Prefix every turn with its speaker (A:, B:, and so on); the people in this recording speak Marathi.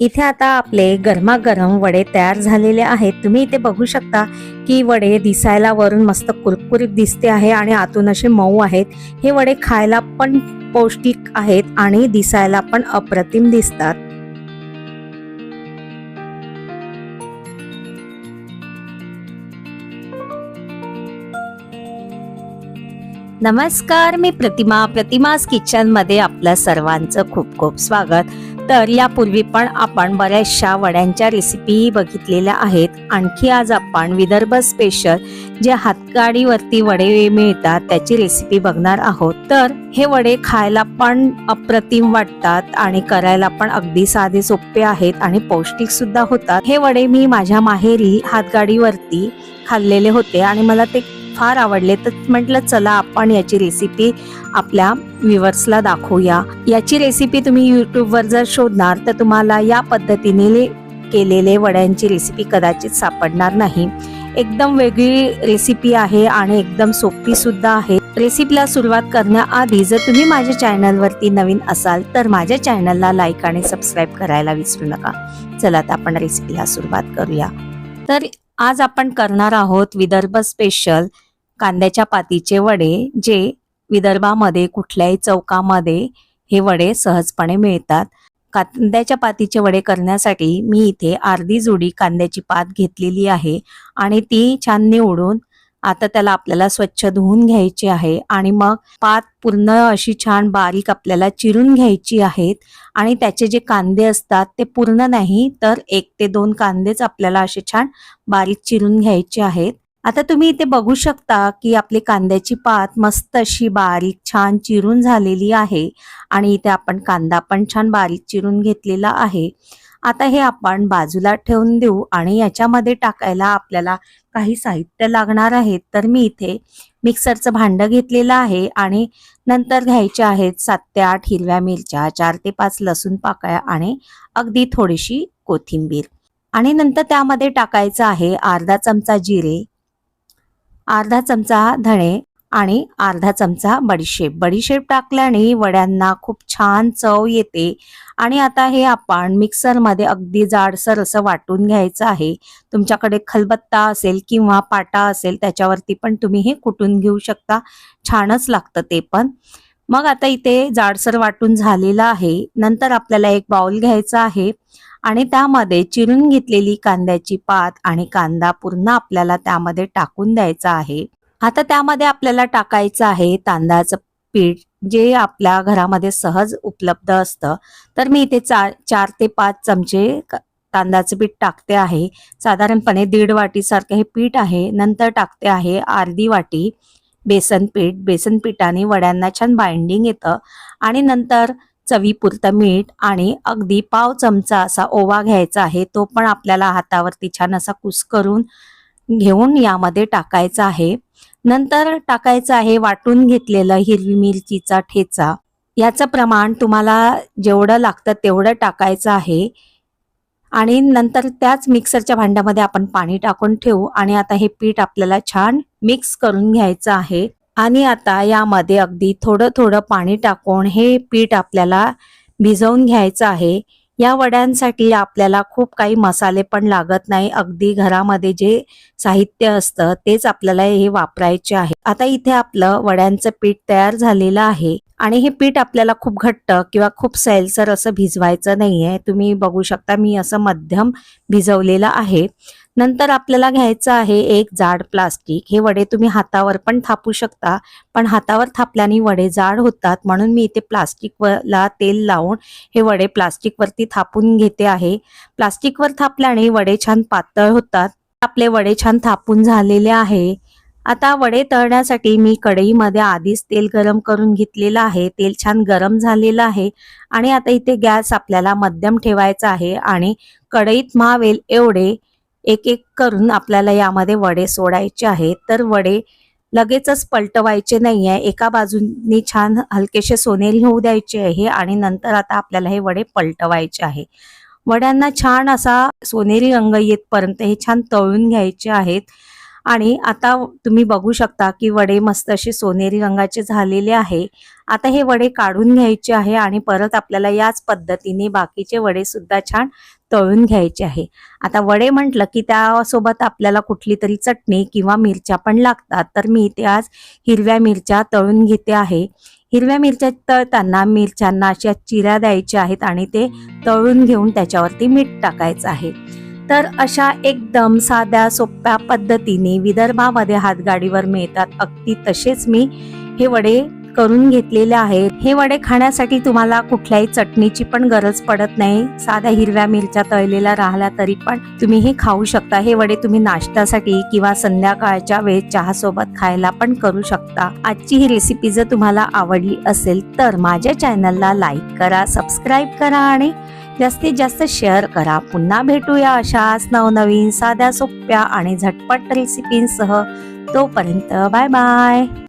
A: इथे आता आपले गरमागरम वडे तयार झालेले आहेत. तुम्ही इथे बघू शकता की वडे दिसायला वरून मस्त कुरकुरीत दिसते आहे आणि आतून असे मऊ आहेत. हे वडे खायला पण पौष्टिक आहेत आणि दिसायला पण अप्रतिम दिसतात. नमस्कार मी प्रतिमा. प्रतिमास किचनमध्ये आपलं सर्वांचं खूप खूप स्वागत. तर यापूर्वी पण आपण बऱ्याचशा वड्यांच्या रेसिपीही बघितलेल्या आहेत. आणखी आज आपण विदर्भ स्पेशल जे हातगाडीवरती वडे मिळतात त्याची रेसिपी बघणार आहोत. तर हे वडे खायला पण अप्रतिम वाटतात आणि करायला पण अगदी साधे सोपे आहेत आणि पौष्टिक सुद्धा होतात. हे वडे मी माझ्या माहेरी हातगाडीवरती खाल्लेले होते आणि मला ते फार आवडले तर म्हटलं चला आपण याची रेसिपी आपल्या व्ह्युअर्सला दाखवूया. याची रेसिपी तुम्ही युट्यूबवर जर शोधणार तर तुम्हाला या पद्धतीने केलेले वड्यांची रेसिपी कदाचित सापडणार नाही. एकदम वेगळी रेसिपी आहे आणि एकदम सोपी सुद्धा आहे. रेसिपीला सुरुवात करण्याआधी जर तुम्ही माझ्या चॅनलवरती नवीन असाल तर माझ्या चॅनलला लाईक आणि सबस्क्राईब करायला विसरू नका. चला आता आपण रेसिपीला सुरुवात करूया. तर आज आपण करणार आहोत विदर्भ स्पेशल कांद्याच्या पातीचे वडे जे विदर्भामध्ये कुठल्याही चौकामध्ये हे वडे सहजपणे मिळतात. कांद्याच्या पातीचे वडे करण्यासाठी मी इथे अर्धी जुडी कांद्याची पात घेतलेली आहे आणि ती छान निवडून आता त्याला आपल्याला स्वच्छ धुवून घ्यायची आहे आणि मग पात पूर्ण अशी छान बारीक आपल्याला चिरून घ्यायची आहेत आणि त्याचे जे कांदे असतात ते पूर्ण नाही तर एक ते दोन कांदेच आपल्याला असे छान बारीक चिरून घ्यायचे आहेत. आता तुम्ही इथे बघू शकता की आपली कांद्याची पात मस्त अशी बारीक छान चिरून झालेली आहे. आणि इथे आपण कांदा पण छान बारीक चिरून घेतलेला आहे. आता हे आपण बाजूला ठेवून देऊ आणि याच्यामध्ये टाकायला आपल्याला काही साहित्य लागणार आहेत तर मी इथे मिक्सरचं भांडं घेतलेलं आहे आणि नंतर घ्यायचे आहेत सात ते आठ हिरव्या मिरच्या चार ते पाच लसूण पाकळ्या आणि अगदी थोडीशी कोथिंबीर. आणि नंतर त्यामध्ये टाकायचं आहे अर्धा चमचा जिरे अर्धा चमचा धणे आणि अर्धा चमचा बडीशेप. बडीशेप टाकल्याने वड्यांना खूप छान चव येते. आणि आता हे आपण मिक्सरमध्ये अगदी जाडसर असं वाटून घ्यायचं आहे. तुमच्याकडे खलबत्ता असेल किंवा पाटा असेल त्याच्यावरती पण तुम्ही हे कुटून घेऊ शकता. छानच लागतं ते पण. मग आता इथे जाडसर वाटून झालेलं आहे. नंतर आपल्याला एक बाउल घ्यायचा आहे. आणि त्यामध्ये चिरून घेतलेली कांद्याची पात आणि कांदा पूर्ण आपल्याला त्यामध्ये टाकून द्यायचा आहे. आता त्यामध्ये आपल्याला टाकायचं आहे तांदळाचं पीठ जे आपल्या घरामध्ये सहज उपलब्ध असतं. तर मी इथे चार चार ते पाच चमचे तांदळाचं पीठ टाकते आहे. साधारणपणे दीड वाटीसारखं हे पीठ आहे. नंतर टाकते आहे अर्धी वाटी बेसन पीठ. बेसन पिठाने वड्यांना छान बाइंडिंग येतं. आणि नंतर चवीपुरतं मीठ आणि अगदी पाव चमचा असा ओवा घ्यायचा आहे तो पण आपल्याला हातावरती छान असा कुस करून घेऊन यामध्ये टाकायचा आहे. नंतर टाकायचं आहे वाटून घेतलेलं हिरवी मिरचीचा ठेचा. याचं प्रमाण तुम्हाला जेवढं लागतं तेवढं टाकायचं आहे. आणि नंतर त्याच मिक्सरच्या भांड्यामध्ये आपण पाणी टाकून ठेवू आणि आता हे पीठ आपल्याला छान मिक्स करून घ्यायचं आहे. आणि आता यामध्ये अगदी थोडं थोडं पाणी टाकून हे पीठ आपल्याला भिजवून घ्यायचं आहे. या वड्यांसाठी आपल्याला खूप काही मसाले पण लागत नाही. अगदी घरामध्ये जे साहित्य असतं तेच आपल्याला हे वापरायचे आहे. आता इथे आपलं वड्यांचं पीठ तयार झालेलं आहे. आणि हे पीठ आपल्याला खूप घट्ट किंवा खूप सैलसर असं भिजवायचं नाहीये. तुम्ही बघू शकता मी असं मध्यम भिजवलेलं आहे. नंतर आपल्याला घ्यायचं आहे एक जाड प्लास्टिक. हे वडे तुम्ही हातावर पण थापू शकता पण हातावर थापल्याने वडे जाड होतात. म्हणून मी इथे प्लास्टिकला तेल लावून हे वडे प्लास्टिकवरती थापून घेते आहे. प्लास्टिकवर थापल्याने वडे छान पातळ होतात. आपले वडे छान थापून झालेले आहे. आता वडे तळण्यासाठी मी कढईमध्ये आधीच तेल गरम करून घेतलेलं आहे. तेल छान गरम झालेलं आहे. आणि आता इथे गॅस आपल्याला मध्यम ठेवायचा आहे. आणि कढईत मावेल एवढे एक एक करून आपल्याला यामध्ये वडे सोडायचे आहेत. तर वडे लगेचच पलटवायचे नाही आहे एका बाजूनी छान हलकेसे सोनेरी होऊ द्यायचे आहे आणि नंतर आता आपल्याला हे वडे पलटवायचे आहे. वड्यांना छान असा सोनेरी रंग येतपर्यंत हे छान तळून घ्यायचे आहेत. आणि आता तुम्ही बघू शकता की वडे मस्त असे सोनेरी रंगाचे झालेले आहे. आता हे वडे काढून घ्यायचे आहे आणि परत आपल्याला याच पद्धतीने बाकीचे वडे सुद्धा छान तळून घ्यायचे आहे. आता वडे म्हटलं की त्यासोबत आपल्याला कुठली तरी चटणी किंवा मिरच्या पण लागतात. तर मी इथे आज हिरव्या मिरच्या तळून घेते आहे. हिरव्या मिरच्या तळताना मिरच्यांना अशा चिऱ्या द्यायच्या आहेत आणि ते तळून घेऊन त्याच्यावरती मीठ टाकायचं आहे. तर अशा एकदम साध्या सोप्या पद्धतीने विदर्भामध्ये हातगाडीवर मिळतात. अगदी तसेच मी हे वडे करून घेतलेले आहेत. हे वडे खाण्यासाठी तुम्हाला कुठल्याही चटणीची पण गरज पडत नाही. साध्या हिरव्या मिरच्या तळलेल्या राहिल्या तरी पण तुम्ही हे खाऊ शकता. हे वडे तुम्ही नाश्त्यासाठी किंवा संध्याकाळच्या वेळेस चहा सोबत खायला पण करू शकता. आजची ही रेसिपी जर तुम्हाला आवडली असेल तर माझ्या चॅनलला लाईक करा सबस्क्राईब करा आणि जास्तीत जास्त शेअर करा. पुन्हा भेटूया अशाच नवनवीन साध्या सोप्या आणि झटपट रेसिपींसह तोपर्यंत बाय बाय.